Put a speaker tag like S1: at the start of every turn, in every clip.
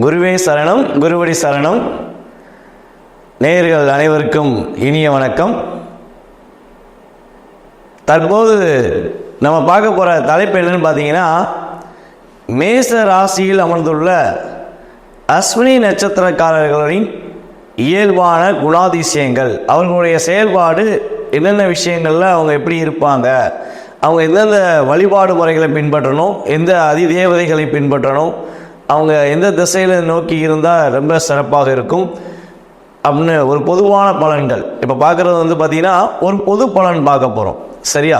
S1: குருவே சரணம் குருவடி சரணம். நேயர்கள் அனைவருக்கும் இனிய வணக்கம். தற்போது நம்ம பார்க்க போகிற தலைப்பு என்னன்னு பார்த்தீங்கன்னா மேச ராசியில் அமர்ந்துள்ள அஸ்வினி நட்சத்திரக்காரர்களின் இயல்பான குணாதிசயங்கள். அவர்களுடைய செயல்பாடு என்னென்ன விஷயங்களில் அவங்க எப்படி இருப்பாங்க? அவங்க எந்தெந்த வழிபாடு முறைகளை பின்பற்றணும்? எந்த அதிதேவதைகளை பின்பற்றணும்? அவங்க எந்த திசையில் நோக்கி இருந்தால் ரொம்ப சிறப்பாக இருக்கும். அப்படின்னு ஒரு பொதுவான பலன்கள். இப்போ பார்க்குறது வந்து பார்த்தீங்கன்னா ஒரு பொது பலன் பார்க்க போகிறோம் சரியா?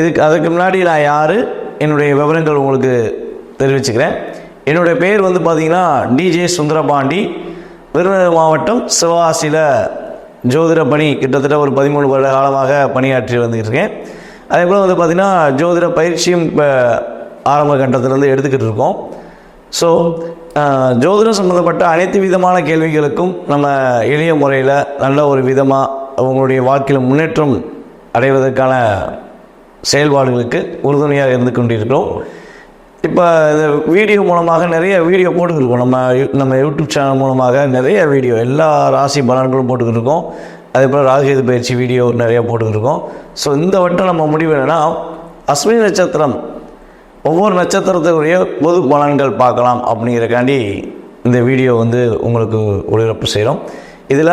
S1: இதுக்கு அதுக்கு முன்னாடி நான் யார்? என்னுடைய விவரங்கள் உங்களுக்கு தெரிவிச்சுக்கிறேன். என்னுடைய பேர் வந்து பார்த்தீங்கன்னா டிஜே சுந்தரபாண்டி. விருதுநகர் மாவட்டம் சிவகாசியில் ஜோதிட பணி கிட்டத்தட்ட ஒரு பதிமூணு வருட காலமாக பணியாற்றி வந்துருக்கேன். அதே போல் வந்து பார்த்திங்கன்னா ஜோதிட பயிற்சியும் இப்போ ஆரம்ப கட்டத்திலேருந்து எடுத்துக்கிட்டு இருக்கோம். ஸோ uh, ஜோதிடம் சம்மந்தப்பட்ட அனைத்து விதமான கேள்விகளுக்கும் நம்ம எளிய முறையில் நல்ல ஒரு விதமாக அவங்களுடைய வாழ்க்கையில் முன்னேற்றம் அடைவதற்கான செயல்பாடுகளுக்கு உறுதுணையாக இருந்து கொண்டிருக்கிறோம். இப்போ இந்த வீடியோ மூலமாக நிறைய வீடியோ போட்டுக்கிருக்கோம். நம்ம நம்ம யூடியூப் சேனல் மூலமாக நிறைய வீடியோ எல்லா ராசி பலன்களும் போட்டுக்கிட்டு இருக்கோம் அதே போல் ராகுகேது பயிற்சி வீடியோ நிறைய போட்டுக்கிட்டு இருக்கோம் ஸோ இந்த வட்டம் நம்ம முடிவு என்னென்னா அஸ்வினி நட்சத்திரம் ஒவ்வொரு நட்சத்திரத்துடைய பொது பலன்கள் பார்க்கலாம் அப்படிங்கிறக்காண்டி இந்த வீடியோ வந்து உங்களுக்கு ஒளிபரப்பு செய்கிறோம். இதில்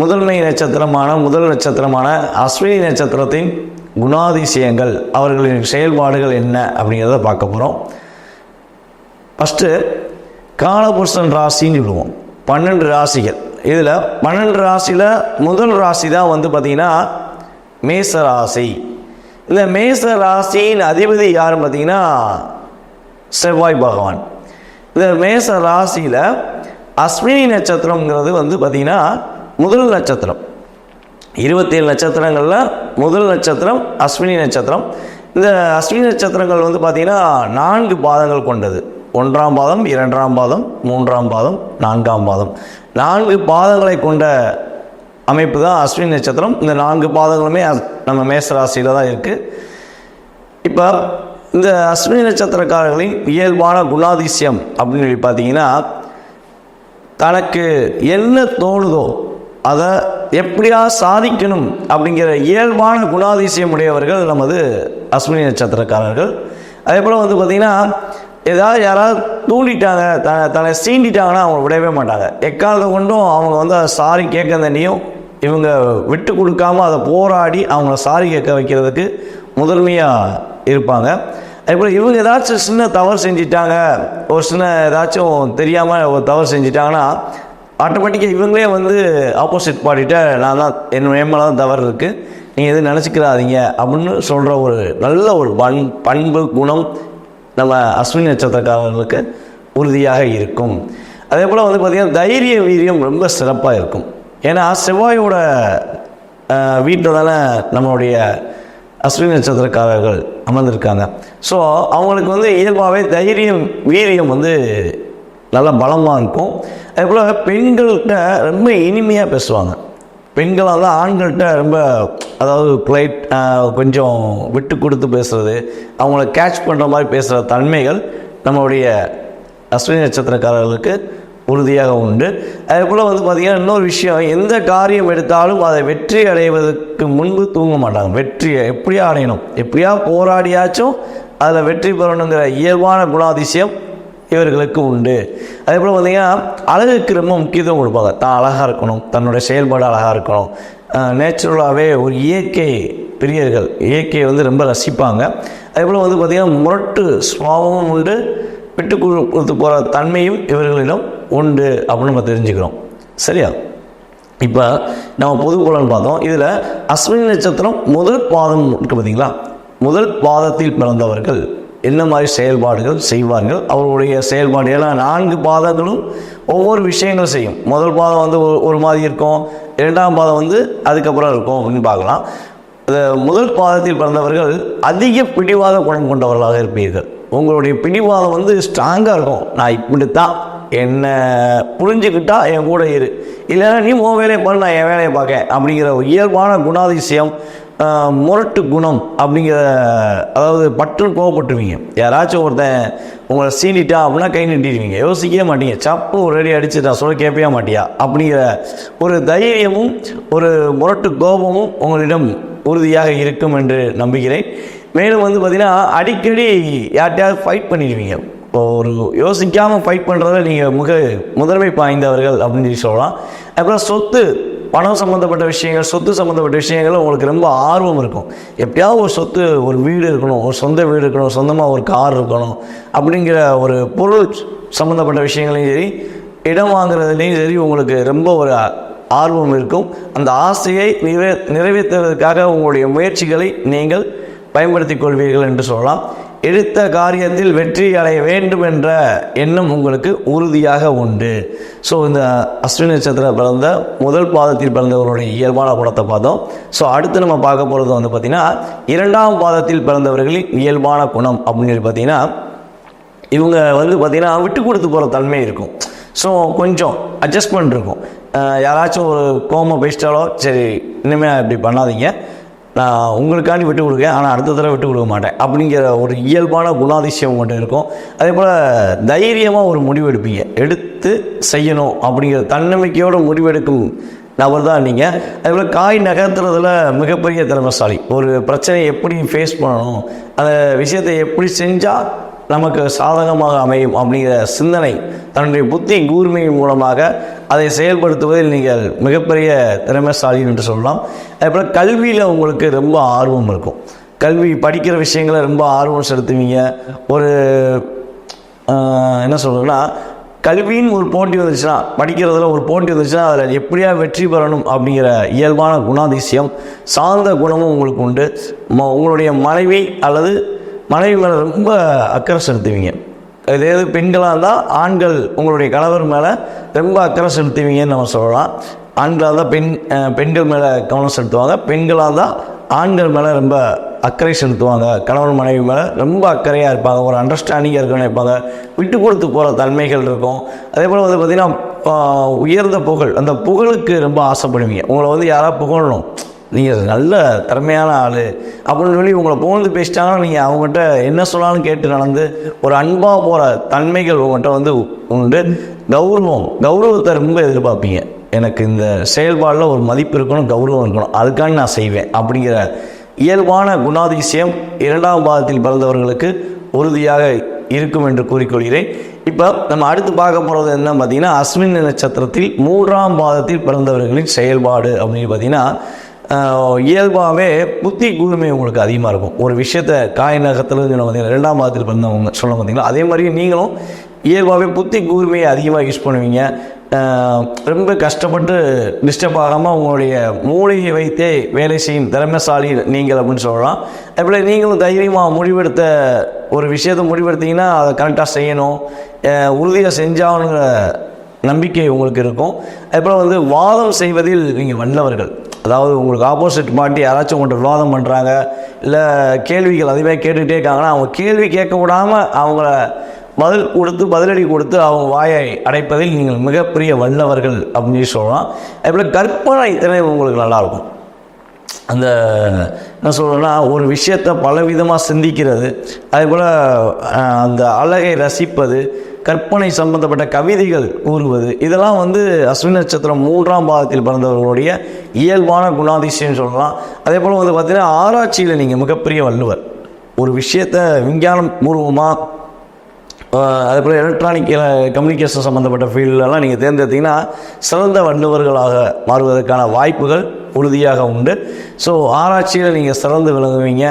S1: முதன்மை நட்சத்திரமான முதல் நட்சத்திரமான அஸ்வினி நட்சத்திரத்தின் குணாதிசயங்கள் அவர்களின் செயல்பாடுகள் என்ன அப்படிங்கிறத பார்க்க போகிறோம். ஃபஸ்ட்டு காலபுருஷன் ராசின்னு சொல்லுவோம். பன்னெண்டு ராசிகள். இதில் பன்னெண்டு ராசியில் முதல் ராசி தான் வந்து பார்த்திங்கன்னா மேச ராசி. இந்த மேச ராசியின் அதிபதி யாருன்னு பார்த்தீங்கன்னா செவ்வாய் பகவான். இந்த மேச ராசியில் அஸ்வினி நட்சத்திரங்கிறது வந்து பார்த்திங்கன்னா முதல் நட்சத்திரம். இருபத்தேழு நட்சத்திரங்களில் முதல் நட்சத்திரம் அஸ்வினி நட்சத்திரம். இந்த அஸ்வினி நட்சத்திரங்கள் வந்து பார்த்திங்கன்னா நான்கு பாதங்கள் கொண்டது. ஒன்றாம் பாதம் இரண்டாம் பாதம் மூன்றாம் பாதம் நான்காம் பாதம். நான்கு பாதங்களை கொண்ட அமைப்பு தான் அஸ்வினி நட்சத்திரம். இந்த நான்கு பாதங்களுமே நம்ம மேசராசியில் தான் இருக்குது இப்போ இந்த அஸ்வினி நட்சத்திரக்காரர்களின் இயல்பான குணாதிசயம் அப்படின்னு சொல்லி பார்த்தீங்கன்னா தனக்கு என்ன தோணுதோ அதை எப்படியா சாதிக்கணும் அப்படிங்கிற இயல்பான குணாதிசயம் உடையவர்கள் நமது அஸ்வினி நட்சத்திரக்காரர்கள். அதே போல் வந்து பார்த்திங்கன்னா ஏதாவது யாராவது தூண்டிட்டாங்க த தன்னை சீண்டிட்டாங்கன்னா அவங்க விடவே மாட்டாங்க. எக்காலத்தை கொண்டும் அவங்க வந்து சாரி கேட்க தண்ணியும் இவங்க விட்டு கொடுக்காம அதை போராடி அவங்கள சாரி கேட்க வைக்கிறதுக்கு முதன்மையாக இருப்பாங்க. அதுபோல் இவங்க ஏதாச்சும் சின்ன தவறு செஞ்சிட்டாங்க ஒரு சின்ன ஏதாச்சும் தெரியாமல் ஒரு தவறு செஞ்சிட்டாங்கன்னா ஆட்டோமேட்டிக்காக இவங்களே வந்து ஆப்போசிட் பார்ட்டிகிட்ட நான் தான் என் மேலே தான் தவறு இருக்குது நீங்கள் எதுவும் நினச்சிக்கிறாதீங்க அப்படின்னு சொல்கிற ஒரு நல்ல ஒரு பண் பண்பு குணம் நம்ம அஸ்வினி நட்சத்திரக்காரர்களுக்கு உறுதியாக இருக்கும். அதே போல் வந்து பார்த்திங்கன்னா தைரிய வீரியம் ரொம்ப சிறப்பாக இருக்கும். ஏன்னா செவ்வாயோட வீட்டில் தானே நம்மளுடைய அஸ்வினி நட்சத்திரக்காரர்கள் அமர்ந்திருக்காங்க. ஸோ அவங்களுக்கு வந்து இயல்பாகவே தைரியம் வீரியம் வந்து நல்லா பலமாக இருக்கும். அதே போல் பெண்கள்கிட்ட ரொம்ப இனிமையாக பேசுவாங்க. பெண்களாக தான் ஆண்கள்கிட்ட ரொம்ப அதாவது பிளைட் கொஞ்சம் விட்டு கொடுத்து பேசுகிறது அவங்கள கேட்ச் பண்ணுற மாதிரி பேசுகிற தன்மைகள் நம்மளுடைய அஸ்வினி நட்சத்திரக்காரர்களுக்கு உறுதியாக உண்டு. அதே போல் வந்து பார்த்திங்கன்னா இன்னொரு விஷயம் எந்த காரியம் எடுத்தாலும் அதை வெற்றி அடைவதற்கு முன்பு தூங்க மாட்டாங்க. வெற்றியை எப்படியா அடையணும்? எப்படியா போராடியாச்சும் அதில் வெற்றி பெறணுங்கிற இயல்பான குணாதிசயம் இவர்களுக்கு உண்டு. அதே போல் பார்த்தீங்கன்னா அழகுக்கு ரொம்ப முக்கியத்துவம் கொடுப்பாங்க. தான் அழகாக இருக்கணும் தன்னுடைய செயல்பாடு அழகாக இருக்கணும். நேச்சுரலாகவே ஒரு இயற்கை பிரியர்கள் இயற்கையை வந்து ரொம்ப ரசிப்பாங்க. அதே போல் வந்து பார்த்திங்கன்னா முரட்டு சுவாபமும் உண்டு விட்டு கொடுத்து போகிற தன்மையும் இவர்களிடம் உண்டு அப்படின்னு நம்ம தெரிஞ்சுக்கிறோம். சரியா? இப்போ நம்ம பொது பார்த்தோம். இதில் அஸ்வினி நட்சத்திரம் முதல் பாதம் இருக்கு பார்த்தீங்களா முதல் பாதத்தில் பிறந்தவர்கள் என்ன மாதிரி செயல்பாடுகள் செய்வார்கள்? அவர்களுடைய செயல்பாடு ஏன்னா நான்கு பாதங்களும் ஒவ்வொரு விஷயங்கள் செய்யும். முதல் பாதம் வந்து ஒரு மாதிரி இருக்கும். இரண்டாம் பாதம் வந்து அதுக்கப்புறம் இருக்கும் அப்படின்னு பார்க்கலாம். இந்த முதல் பாதத்தில் பிறந்தவர்கள் அதிக பிடிவாத குணம் கொண்டவர்களாக இருப்பீர்கள். உங்களுடைய பிடிவாதம் வந்து ஸ்ட்ராங்காக இருக்கும். நான் இப்படி தான் என்னை புரிஞ்சுக்கிட்டா என் கூட இரு. இல்லைன்னா நீ உன் வேலையை பண்ண நான் என் வேலையை பார்க்க அப்படிங்கிற இயல்பான குணாதிசயம் முரட்டு குணம் அப்படிங்கிற அதாவது பட்டுன்னு கோவப்பட்டுருவீங்க. யாராச்சும் ஒருத்தன் உங்களை சீண்டிட்டா அப்படின்னா கை நீட்டிடுவீங்க. யோசிக்கவே மாட்டீங்க. சப்பு ஒரு அடி அடிச்சு நான் சொல்ல கேட்பே மாட்டியா? அப்படிங்கிற ஒரு தைரியமும் ஒரு முரட்டு கோபமும் உங்களிடம் உறுதியாக இருக்கும் என்று நம்புகிறேன். மேலும் வந்து பார்த்திங்கன்னா அடிக்கடி யார்கிட்டயாவது ஃபைட் பண்ணிடுவீங்க. இப்போ ஒரு யோசிக்காமல் ஃபைட் பண்ணுறதில் நீங்கள் மிக முதன்மை பாய்ந்தவர்கள் அப்படின்னு சொல்லி சொல்லலாம். அப்புறம் சொத்து பணம் சம்மந்தப்பட்ட விஷயங்கள் சொத்து சம்மந்தப்பட்ட விஷயங்கள் உங்களுக்கு ரொம்ப ஆர்வம் இருக்கும். எப்படியாவது ஒரு சொத்து ஒரு வீடு இருக்கணும் ஒரு சொந்த வீடு இருக்கணும் சொந்தமாக ஒரு கார் இருக்கணும் அப்படிங்கிற ஒரு பொருள் சம்மந்தப்பட்ட விஷயங்களையும் சரி இடம் வாங்குறதுலேயும் சரி உங்களுக்கு ரொம்ப ஒரு ஆர்வம் இருக்கும். அந்த ஆசையை நிறைவே நிறைவேற்றுவதற்காக உங்களுடைய முயற்சிகளை நீங்கள் பயன்படுத்திக் கொள்வீர்கள் என்று சொல்லலாம். எடுத்த காரியத்தில் வெற்றி அடைய வேண்டும் என்ற எண்ணம் உங்களுக்கு உறுதியாக உண்டு. ஸோ இந்த அஸ்வினி நட்சத்திரம் பிறந்த முதல் பாதத்தில் பிறந்தவர்களுடைய இயல்பான குணத்தை பார்த்தோம். ஸோ அடுத்து நம்ம பார்க்க போகிறது வந்து பார்த்திங்கன்னா இரண்டாம் பாதத்தில் பிறந்தவர்களின் இயல்பான குணம் அப்படின்னு சொல்லி பார்த்தீங்கன்னா இவங்க வந்து பார்த்திங்கன்னா விட்டு கொடுத்து போகிற தன்மை இருக்கும். ஸோ கொஞ்சம் அட்ஜஸ்ட்மெண்ட் இருக்கும். யாராச்சும் ஒரு கோமம் பேசிட்டாலோ சரி இனிமேல் இப்படி பண்ணாதீங்க. நான் உங்களுக்காண்டி விட்டு கொடுக்கேன் ஆனால் அடுத்த தடவை விட்டு கொடுக்க மாட்டேன். அப்படிங்கிற ஒரு இயல்பான குணாதிசயம் மட்டும் இருக்கும். அதே போல் தைரியமாக ஒரு முடிவு எடுப்பீங்க. எடுத்து செய்யணும் அப்படிங்கிற தன்னம்பிக்கையோட முடிவெடுக்கும் நபர் தான் நீங்கள் அதே போல் காய் நகர்த்துறதுல மிகப்பெரிய திறமைசாலி. ஒரு பிரச்சனையை எப்படி ஃபேஸ் பண்ணணும் அந்த விஷயத்தை எப்படி செஞ்சால் நமக்கு சாதகமாக அமையும் அப்படிங்கிற சிந்தனை தன்னுடைய புத்தி கூர்மையின் மூலமாக அதை செயல்படுத்துவதில் நீங்கள் மிகப்பெரிய திறமைசாலி என்று சொல்லலாம். அதேபோல் கல்வியில் உங்களுக்கு ரொம்ப ஆர்வம் இருக்கும். கல்வி படிக்கிற விஷயங்களை ரொம்ப ஆர்வம் செலுத்துவீங்க. ஒரு என்ன சொல்கிறேன்னா கல்வின்னு ஒரு போட்டி வந்துச்சுன்னா படிக்கிறதுல ஒரு போட்டி வந்துச்சுன்னா அதில் எப்படியா வெற்றி பெறணும் அப்படிங்கிற இயல்பான குணாதிசயம் சார்ந்த குணமும் உங்களுக்கு உண்டு. ம- உங்களுடைய மனைவி அல்லது மனைவி மேலே ரொம்ப அக்கறை செலுத்துவீங்க. அதாவது பெண்களாக இருந்தால் ஆண்கள் உங்களுடைய கணவர் மேலே ரொம்ப அக்கறை செலுத்துவீங்கன்னு நம்ம சொல்லலாம். ஆண்களாக தான் பெண் பெண்கள் மேலே கவனம் செலுத்துவாங்க. பெண்களாக தான் ஆண்கள் மேலே ரொம்ப அக்கறை செலுத்துவாங்க. கணவன் மனைவி மேலே ரொம்ப அக்கறையாக இருப்பாங்க. ஒரு அண்டர்ஸ்டாண்டிங்காக இருக்கணும்னு இருப்பாங்க விட்டு கொடுத்து போகிற தன்மைகள் இருக்கும். அதே போல் வந்து பார்த்திங்கன்னா உயர்ந்த புகழ் அந்த புகழுக்கு ரொம்ப ஆசைப்படுவீங்க. உங்களை வந்து யாராவது புகழணும். நீங்கள் நல்ல திறமையான ஆள். அப்படின்னு சொல்லி உங்களை புகழ்ந்து பேசிட்டாங்கன்னா நீங்கள் அவங்ககிட்ட என்ன சொன்னாலும் கேட்டு நடந்து ஒரு அன்பாக போகிற தன்மைகள் உங்கள்கிட்ட வந்து உண்டு. கௌரவம் கௌரவத்தை ரொம்ப எதிர்பார்ப்பீங்க. எனக்கு இந்த செயல்பாடில் ஒரு மதிப்பு இருக்கணும் கௌரவம் இருக்கணும். அதுக்காண்டி நான் செய்வேன் அப்படிங்கிற இயல்பான குணாதிசயம் இரண்டாம் பாதத்தில் பிறந்தவர்களுக்கு உறுதியாக இருக்கும் என்று கூறிக்கொள்கிறேன். இப்போ நம்ம அடுத்து பார்க்க போகிறது என்ன? பார்த்தீங்கன்னா அஸ்வின் நட்சத்திரத்தில் மூன்றாம் பாதத்தில் பிறந்தவர்களின் செயல்பாடு அப்படின்னு பார்த்தீங்கன்னா இயல்பாகவே புத்தி கூர்மை உங்களுக்கு அதிகமாக இருக்கும். ஒரு விஷயத்தை காய் நகத்தில் பார்த்தீங்கன்னா ரெண்டாம் மாதத்தில் பிறந்தவங்க சொல்ல பார்த்தீங்களா? அதே மாதிரி நீங்களும் இயல்பாகவே புத்தி கூர்மையை அதிகமாக யூஸ் பண்ணுவீங்க. ரொம்ப கஷ்டப்பட்டு டிஸ்டர்ப் ஆகாமல் உங்களுடைய மூளையை வைத்தே வேலை செய்யும் திறமைசாலி நீங்கள் அப்படின்னு சொல்லலாம். அதுபோல் நீங்களும் தைரியமாக முடிவெடுத்த ஒரு விஷயத்தை முடிவெடுத்தீங்கன்னா அதை கரெக்டாக செய்யணும். உறுதியாக செஞ்சாகணுங்கிற நம்பிக்கை உங்களுக்கு இருக்கும். அதுபோல் வந்து வாதம் செய்வதில் நீங்கள் வல்லவர்கள். அதாவது உங்களுக்கு ஆப்போசிட் பார்ட்டி யாராச்சும் உங்கள்கிட்ட விவாதம் பண்ணுறாங்க இல்லை கேள்விகள் அதுவே கேட்டுக்கிட்டே இருக்காங்கன்னா அவங்க கேள்வி கேட்க விடாமல் அவங்கள பதில் கொடுத்து பதிலடி கொடுத்து அவங்க வாயை அடைப்பதில் நீங்கள் மிகப்பெரிய வல்லவர்கள் அப்படின்னு சொல்லலாம். அதுபோல் கற்பனை திறமை உங்களுக்கு நல்லாயிருக்கும் அந்த என்ன சொல்கிறேன்னா ஒரு விஷயத்தை பலவிதமாக சிந்திக்கிறது அதே போல் அந்த அழகை ரசிப்பது கற்பனை சம்பந்தப்பட்ட கவிதைகள் கூறுவது இதெல்லாம் வந்து அஸ்வினி நட்சத்திரம் மூன்றாம் பாதத்தில் பிறந்தவர்களுடைய இயல்பான குணாதிசயம் சொல்லலாம். அதே போல் வந்து பார்த்திங்கன்னா ஆராய்ச்சியில் நீங்கள் மிகப்பெரிய வள்ளுவர் ஒரு விஷயத்தை விஞ்ஞானம் பூர்வமாக அதேபோல் அதே போல் எலக்ட்ரானிக் கம்யூனிகேஷன் சம்மந்தப்பட்ட ஃபீல்டெல்லாம் நீங்கள் தேர்ந்தெடுத்தீங்கன்னா சிறந்த வள்ளுவர்களாக மாறுவதற்கான வாய்ப்புகள் உறுதியாக உண்டு. ஸோ ஆராய்ச்சியில் நீங்கள் சிறந்து விளங்குவீங்க.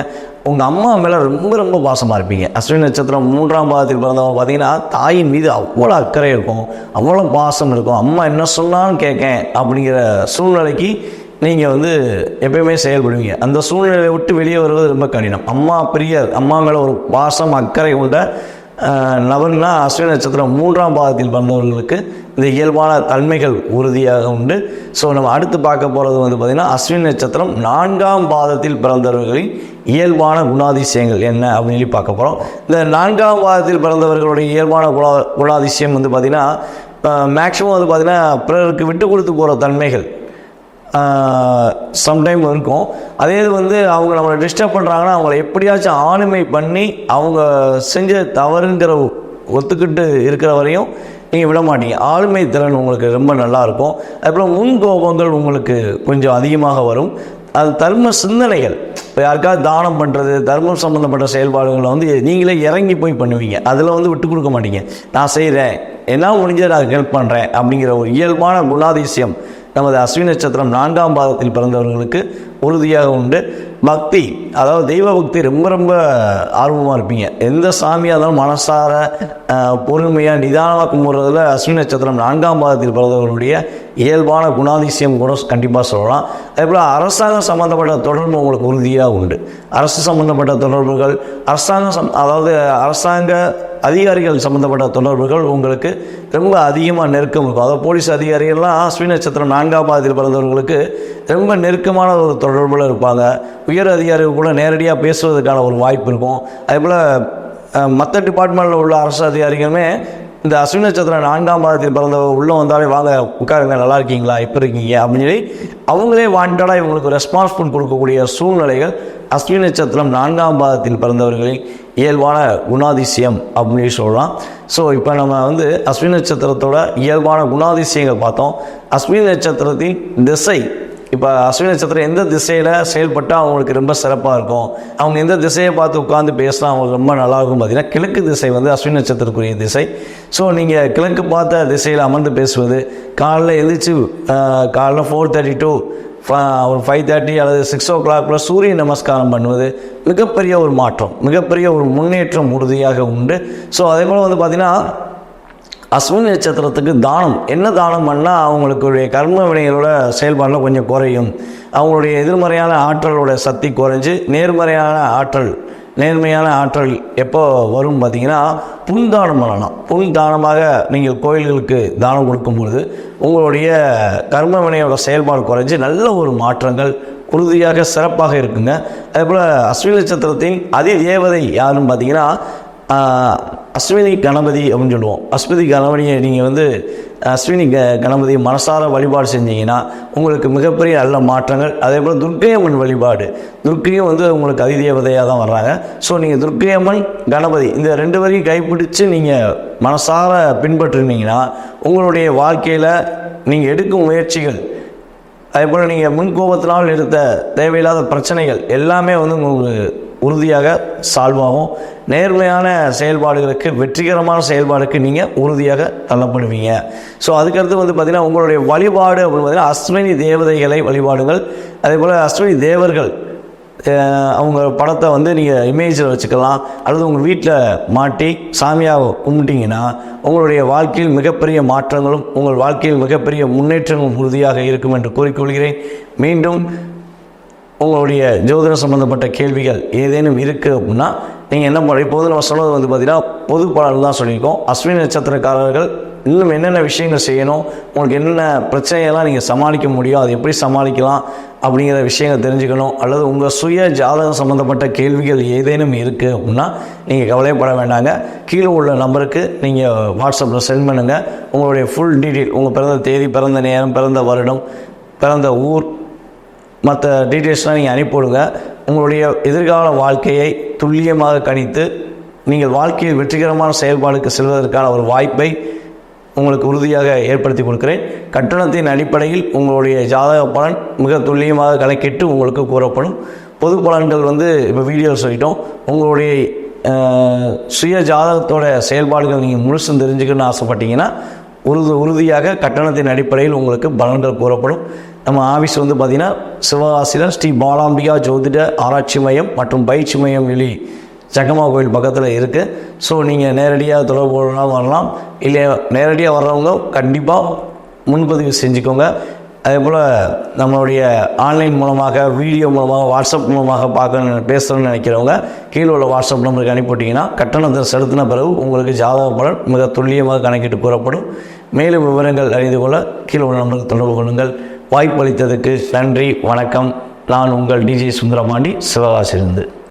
S1: உங்கள் அம்மா மேலே ரொம்ப ரொம்ப பாசமாக இருப்பீங்க. அஸ்வினி நட்சத்திரம் மூன்றாம் பாதத்தில் பிறந்தவங்க பார்த்தீங்கன்னா தாயின் மீது அவ்வளோ அக்கறை இருக்கும். அவ்வளோ பாசம் இருக்கும். அம்மா என்ன சொன்னாலும் கேட்கேன் அப்படிங்கிற சூழ்நிலைக்கு நீங்கள் வந்து எப்பயுமே செயல்படுவீங்க. அந்த சூழ்நிலையை விட்டு வெளியே வருவது ரொம்ப கடினம். அம்மா பிரியர் அம்மா மேலே ஒரு பாசம் அக்கறை உண்ட ஆஹ், அஸ்வினி நட்சத்திரம் மூன்றாம் பாதத்தில் பிறந்தவர்களுக்கு இந்த இயல்பான தன்மைகள் உறுதியாக உண்டு. ஸோ நம்ம அடுத்து பார்க்க போகிறது வந்து பார்த்திங்கன்னா அஸ்வினி நட்சத்திரம் நான்காம் பாதத்தில் பிறந்தவர்களின் இயல்பான குணாதிசயங்கள் என்ன அப்படின்னு சொல்லி பார்க்க போகிறோம் இந்த நான்காம் பாதத்தில் பிறந்தவர்களுடைய இயல்பான குணா குணாதிசயம் வந்து பார்த்திங்கன்னா மேக்ஸிமம் வந்து பார்த்திங்கன்னா பிறருக்கு விட்டு கொடுத்து போகிற தன்மைகள் சம்டைம் இருக்கும். அதே இது வந்து அவங்க நம்மளை டிஸ்டர்ப் பண்ணுறாங்கன்னா அவங்கள எப்படியாச்சும் ஆளுமை பண்ணி அவங்க செஞ்ச தவறுங்கிற ஒத்துக்கிட்டு இருக்கிற வரையும் நீங்கள் விட மாட்டீங்க. ஆளுமை திறன் உங்களுக்கு ரொம்ப நல்லா இருக்கும். அதுக்கப்புறம் முன் கோபங்கள் உங்களுக்கு கொஞ்சம் அதிகமாக வரும். அது தர்ம சிந்தனைகள். இப்போ யாருக்காவது தானம் பண்ணுறது தர்மம் சம்மந்தப்பட்ட செயல்பாடுகளை வந்து நீங்களே இறங்கி போய் பண்ணுவீங்க. அதில் வந்து விட்டு கொடுக்க மாட்டீங்க. நான் செய்கிறேன் என்ன முடிஞ்சதை நான் ஹெல்ப் பண்ணுறேன் அப்படிங்கிற ஒரு இயல்பான குணாதிசயம் நமது அஸ்வினி நட்சத்திரம் நான்காம் பாதத்தில் பிறந்தவர்களுக்கு உறுதியாக உண்டு. பக்தி அதாவது தெய்வ பக்தி ரொம்ப ரொம்ப ஆர்வமாக இருப்பீங்க. எந்த சாமியாக இருந்தாலும் மனசார பொறுமையாக நிதானமாக கும்பிட்றதுல அஸ்வினி நட்சத்திரம் நான்காம் பாதத்தில் பிறந்தவர்களுடைய இயல்பான குணாதிசயம் கூட கண்டிப்பாக சொல்லலாம். அதேபோல் அரசாங்கம் சம்மந்தப்பட்ட தொடர்பு உங்களுக்கு உறுதியாக உண்டு. அரசு சம்மந்தப்பட்ட தொடர்புகள் அரசாங்கம் சம் அதாவது அரசாங்க அதிகாரிகள் சம்மந்தப்பட்ட தொடர்புகள் உங்களுக்கு ரொம்ப அதிகமாக நெருக்கம் இருக்கும். அதாவது போலீஸ் அதிகாரிகள்லாம் அஸ்வினி நட்சத்திரம் நான்காம் பாதத்தில் பிறந்தவர்களுக்கு ரொம்ப நெருக்கமான ஒரு தொடர்பில் இருப்பாங்க. உயர் அதிகாரிகள் கூட நேரடியாக பேசுவதற்கான ஒரு வாய்ப்பு இருக்கும். அதே போல் மற்ற டிபார்ட்மெண்ட்டில் உள்ள அரசு அதிகாரிகளுமே இந்த அஸ்வினி நட்சத்திரம் நான்காம் பாதத்தில் பிறந்த உள்ளே வந்தாலே வாங்க உட்காருங்க நல்லா இருக்கீங்களா? எப்படி இருக்கீங்க? அப்படின்னு சொல்லி அவங்களே வாண்டடாக இவங்களுக்கு ரெஸ்பான்சிபிள் கொடுக்கக்கூடிய சூழ்நிலைகள் அஸ்வினி நட்சத்திரம் நான்காம் மாதத்தில் பிறந்தவர்களின் இயல்பான குணாதிசயம் அப்படின்னு சொல்லலாம். ஸோ இப்போ நம்ம வந்து அஸ்வினி நட்சத்திரத்தோட இயல்பான குணாதிசயங்கள் பார்த்தோம். அஸ்வினி நட்சத்திரத்தின் திசை இப்போ அஸ்வினி நட்சத்திரம் எந்த திசையில் செயல்பட்டால் அவங்களுக்கு ரொம்ப சிறப்பாக இருக்கும்? அவங்க எந்த திசையை பார்த்து உட்காந்து பேசினா அவங்களுக்கு ரொம்ப நல்லா இருக்கும் பார்த்தீங்கன்னா கிழக்கு திசை வந்து அஸ்வினி நட்சத்திரத்துக்குரிய திசை. ஸோ நீங்கள் கிழக்கு பார்த்த திசையில் அமர்ந்து பேசுவது காலைல எழுந்திரிச்சு காலைல ஃபோர் தேர்ட்டி டூ ஒரு ஃபைவ் தேர்ட்டி அல்லது சிக்ஸ் ஓ கிளாக்ல சூரிய நமஸ்காரம் பண்ணுவது மிகப்பெரிய ஒரு மாற்றம் மிகப்பெரிய ஒரு முன்னேற்றம் உறுதியாக உண்டு. ஸோ அதே போல் வந்து பார்த்திங்கன்னா அஸ்வினி நட்சத்திரத்துக்கு தானம். என்ன தானம் பண்ணால் அவங்களுக்குடைய கர்ம வினைகளோட செயல்பாடில் கொஞ்சம் குறையும். அவங்களுடைய எதிர்மறையான ஆற்றலோட சக்தி குறைஞ்சு நேர்மறையான ஆற்றல் நேர்மையான ஆற்றல் எப்போ வரும் பார்த்தீங்கன்னா புண்தானம் பண்ணலாம். புண் தானமாக நீங்கள் கோயில்களுக்கு தானம் கொடுக்கும் பொழுது உங்களுடைய கர்ம வினையோட செயல்பாடு குறைஞ்சு நல்ல ஒரு மாற்றங்கள் உறுதியாக சிறப்பாக இருக்குங்க. அதேபோல் அஸ்வினி நட்சத்திரத்தின் அதி தேவதை யாருன்னு பார்த்தீங்கன்னா அஸ்வினி கணபதி அப்படின்னு சொல்லுவோம். அஸ்வதி கணபதியை நீங்கள் வந்து அஸ்வினி க கணபதி மனசார வழிபாடு செஞ்சீங்கன்னா உங்களுக்கு மிகப்பெரிய நல்ல மாற்றங்கள். அதே போல் துர்க்கையம்மன் வழிபாடு. துர்க்கையும் வந்து உங்களுக்கு அதிதேவதையாக தான் வர்றாங்க. ஸோ நீங்கள் துர்க்கையம்மன் கணபதி இந்த ரெண்டு வரையும் கைப்பிடிச்சு நீங்கள் மனசார பின்பற்றினீங்கன்னா உங்களுடைய வாழ்க்கையில் நீங்கள் எடுக்கும் முயற்சிகள் அதே போல் நீங்கள் முன்கோபத்தினால் எடுத்த தேவையில்லாத பிரச்சனைகள் எல்லாமே வந்து உங்களுக்கு உறுதியாக சால்வ் ஆகும் நேர்மையான செயல்பாடுகளுக்கு வெற்றிகரமான செயல்பாடுக்கு நீங்கள் உறுதியாக தள்ளப்படுவீங்க. ஸோ அதுக்கடுத்து வந்து பார்த்திங்கன்னா உங்களுடைய வழிபாடு அப்படின்னு பார்த்தீங்கன்னா அஸ்வினி தேவதைகளை வழிபாடுங்கள் அதே போல் அஸ்வினி தேவர்கள் அவங்க படத்தை வந்து நீங்கள் இமேஜில் வச்சுக்கலாம். அல்லது உங்கள் வீட்டில் மாட்டி சாமியாக கும்பிட்டிங்கன்னா உங்களுடைய வாழ்க்கையில் மிகப்பெரிய மாற்றங்களும் உங்கள் வாழ்க்கையில் மிகப்பெரிய முன்னேற்றங்களும் உறுதியாக இருக்கும் என்று கூறிக்கொள்கிறேன். மீண்டும் உங்களுடைய ஜோதிடம் சம்மந்தப்பட்ட கேள்விகள் ஏதேனும் இருக்குது அப்படின்னா நீங்கள் என்ன பண்ண இப்போது நம்ம சொன்னது வந்து பார்த்தீங்கன்னா பொது பலன் தான் சொல்லியிருக்கோம். அஸ்வினி நட்சத்திரக்காரர்கள் இன்னும் என்னென்ன விஷயங்கள் செய்யணும் உங்களுக்கு என்னென்ன பிரச்சனையெல்லாம் நீங்கள் சமாளிக்க முடியும் அதை எப்படி சமாளிக்கலாம் அப்படிங்கிற விஷயங்கள் தெரிஞ்சுக்கணும். அல்லது உங்கள் சுய ஜாதகம் சம்மந்தப்பட்ட கேள்விகள் ஏதேனும் இருக்குது அப்படின்னா நீங்கள் கவலைப்பட வேண்டாங்க. கீழே உள்ள நம்பருக்கு நீங்கள் வாட்ஸ்அப்பில் சென்ட் பண்ணுங்கள் உங்களுடைய ஃபுல் டீட்டெயில் உங்கள் பிறந்த தேதி பிறந்த நேரம் பிறந்த வருடம் பிறந்த ஊர் மற்ற டீட்டெயில்ஸ்லாம் நீங்கள் அனுப்பிவிடுங்க. உங்களுடைய எதிர்கால வாழ்க்கையை துல்லியமாக கணித்து நீங்கள் வாழ்க்கையில் வெற்றிகரமான செயல்பாடுக்கு செல்வதற்கான ஒரு வாய்ப்பை உங்களுக்கு உறுதியாக ஏற்படுத்தி கொடுக்கிறேன். கட்டணத்தின் அடிப்படையில் உங்களுடைய ஜாதக பலன் மிக துல்லியமாக கணக்கிட்டு உங்களுக்கு கூறப்படும். பொது பலன்கள் வந்து இப்போ வீடியோ சொல்லிட்டோம். உங்களுடைய சுய ஜாதகத்தோட செயல்பாடுகள் நீங்கள் முழுசும் தெரிஞ்சுக்கணும்னு ஆசைப்பட்டீங்கன்னா உறுதி உறுதியாக கட்டணத்தின் அடிப்படையில் உங்களுக்கு பலன்கள் கூறப்படும். நம்ம ஆஃபீஸ் வந்து பார்த்திங்கன்னா சிவகாசியில் ஸ்ரீ பாலாம்பிகா ஜோதிட ஆராய்ச்சி மையம் மற்றும் பயிற்சி மையம் வெளி ஜக்கமா கோயில் பக்கத்தில் இருக்குது ஸோ நீங்கள் நேரடியாக தொடர்பு வரலாம். இல்லை நேரடியாக வர்றவங்க கண்டிப்பாக முன்பதிவு செஞ்சுக்கோங்க. அதே போல் நம்மளுடைய ஆன்லைன் மூலமாக வீடியோ மூலமாக வாட்ஸ்அப் மூலமாக பார்க்க பேசணும்னு நினைக்கிறவங்க கீழே உள்ள வாட்ஸ்அப் நம்பருக்கு அனுப்பிவிட்டிங்கன்னா கட்டணத்தை செலுத்தின பிறகு உங்களுக்கு ஜாதக பலன் மிக துல்லியமாக கணக்கிட்டு கூறப்படும். மேலும் விவரங்கள் அறிந்து கொள்ள கீழே உள்ள நம்பருக்கு தொடர்பு கொள்ளுங்கள். வாய்ப்பளித்ததுக்கு நன்றி வணக்கம். நான் உங்கள் டிஜே சுந்தரபாண்டி சிவகாசிலிருந்து